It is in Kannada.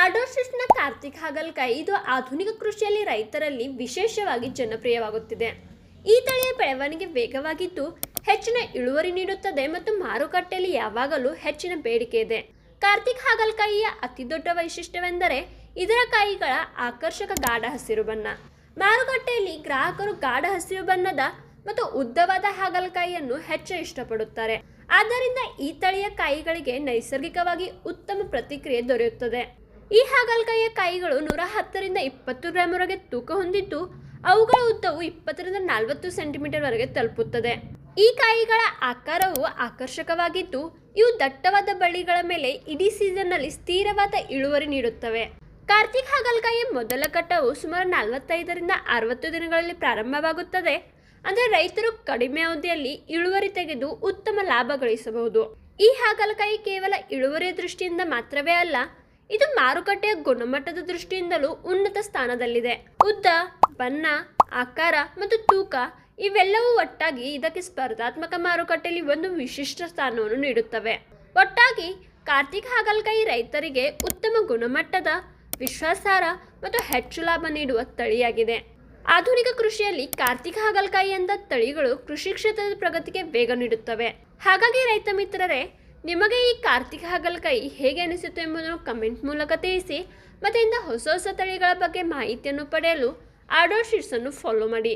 ಆಡೋಶಿಸ್ನ ಕಾರ್ತಿಕ್ ಹಾಗಲ್ಕಾಯಿ ಇದು ಆಧುನಿಕ ಕೃಷಿಯಲ್ಲಿ ರೈತರಲ್ಲಿ ವಿಶೇಷವಾಗಿ ಜನಪ್ರಿಯವಾಗುತ್ತಿದೆ. ಈ ತಳಿಯ ಬೆಳವಣಿಗೆ ವೇಗವಾಗಿದ್ದು ಹೆಚ್ಚಿನ ಇಳುವರಿ ನೀಡುತ್ತದೆ ಮತ್ತು ಮಾರುಕಟ್ಟೆಯಲ್ಲಿ ಯಾವಾಗಲೂ ಹೆಚ್ಚಿನ ಬೇಡಿಕೆ ಇದೆ. ಕಾರ್ತಿಕ್ ಹಾಗಲ್ಕಾಯಿಯ ಅತಿದೊಡ್ಡ ವೈಶಿಷ್ಟ್ಯವೆಂದರೆ ಇದರ ಕಾಯಿಗಳ ಆಕರ್ಷಕ ಗಾಢ ಹಸಿರು ಬಣ್ಣ. ಮಾರುಕಟ್ಟೆಯಲ್ಲಿ ಗ್ರಾಹಕರು ಗಾಢ ಹಸಿರು ಬಣ್ಣದ ಮತ್ತು ಉದ್ದವಾದ ಹಾಗಲಕಾಯಿಯನ್ನು ಹೆಚ್ಚು ಇಷ್ಟಪಡುತ್ತಾರೆ. ಆದ್ದರಿಂದ ಈ ತಳಿಯ ಕಾಯಿಗಳಿಗೆ ನೈಸರ್ಗಿಕವಾಗಿ ಉತ್ತಮ ಪ್ರತಿಕ್ರಿಯೆ ದೊರೆಯುತ್ತದೆ. ಈ ಹಾಗಲಕಾಯಿಯ ಕಾಯಿಗಳು ನೂರ ಹತ್ತರಿಂದ ಇಪ್ಪತ್ತು ಗ್ರಾಮ್ವರೆಗೆ ತೂಕ ಹೊಂದಿದ್ದು, ಅವುಗಳ ಉದ್ದವು ಇಪ್ಪತ್ತರಿಂದ ನಲವತ್ತು ಸೆಂಟಿಮೀಟರ್ವರೆಗೆ ತಲುಪುತ್ತದೆ. ಈ ಕಾಯಿಗಳ ಆಕಾರವು ಆಕರ್ಷಕವಾಗಿದ್ದು, ಇವು ದಟ್ಟವಾದ ಬಳ್ಳಿಗಳ ಮೇಲೆ ಇಡೀ ಸೀಸನ್ನಲ್ಲಿ ಸ್ಥಿರವಾದ ಇಳುವರಿ ನೀಡುತ್ತವೆ. ಕಾರ್ತಿಕ್ ಹಾಗಲಕಾಯಿಯ ಮೊದಲ ಕಟ್ಟವು ಸುಮಾರು ನಲವತ್ತೈದರಿಂದ ಅರವತ್ತು ದಿನಗಳಲ್ಲಿ ಪ್ರಾರಂಭವಾಗುತ್ತದೆ. ಅಂದರೆ ರೈತರು ಕಡಿಮೆ ಅವಧಿಯಲ್ಲಿ ಇಳುವರಿ ತೆಗೆದು ಉತ್ತಮ ಲಾಭ ಗಳಿಸಬಹುದು. ಈ ಹಾಗಲಕಾಯಿ ಕೇವಲ ಇಳುವರಿಯ ದೃಷ್ಟಿಯಿಂದ ಮಾತ್ರವೇ ಅಲ್ಲ ಇದು ಮಾರುಕಟ್ಟೆಯ ಗುಣಮಟ್ಟದ ದೃಷ್ಟಿಯಿಂದಲೂ ಉನ್ನತ ಸ್ಥಾನದಲ್ಲಿದೆ. ಉದ್ದ, ಬಣ್ಣ, ಆಕಾರ ಮತ್ತು ತೂಕ ಇವೆಲ್ಲವೂ ಒಟ್ಟಾಗಿ ಇದಕ್ಕೆ ಸ್ಪರ್ಧಾತ್ಮಕ ಮಾರುಕಟ್ಟೆಯಲ್ಲಿ ಒಂದು ವಿಶಿಷ್ಟ ಸ್ಥಾನವನ್ನು ನೀಡುತ್ತವೆ. ಒಟ್ಟಾಗಿ ಕಾರ್ತಿಕ್ ಹಾಗಲಕಾಯಿ ರೈತರಿಗೆ ಉತ್ತಮ ಗುಣಮಟ್ಟದ ವಿಶ್ವಾಸಾರ್ಹ ಮತ್ತು ಹೆಚ್ಚು ಲಾಭ ನೀಡುವ ತಳಿಯಾಗಿದೆ. ಆಧುನಿಕ ಕೃಷಿಯಲ್ಲಿ ಕಾರ್ತಿಕ ಹಾಗಲಕಾಯಿ ಎಂದ ತಳಿಗಳು ಕೃಷಿ ಕ್ಷೇತ್ರದ ಪ್ರಗತಿಗೆ ವೇಗ ನೀಡುತ್ತವೆ. ಹಾಗಾಗಿ ರೈತ ಮಿತ್ರರೇ ನಿಮಗೆ ಈ ಕಾರ್ತಿಕ ಹಾಗಲಕಾಯಿ ಹೇಗೆ ಅನಿಸಿತು ಎಂಬುದನ್ನು ಕಮೆಂಟ್ ಮೂಲಕ ತಿಳಿಸಿ ಮತ್ತು ಇಂಥ ಹೊಸ ಹೊಸ ತಳಿಗಳ ಬಗ್ಗೆ ಮಾಹಿತಿಯನ್ನು ಪಡೆಯಲು ಆಡೋ ಶೀಟ್ಸನ್ನು ಫಾಲೋ ಮಾಡಿ.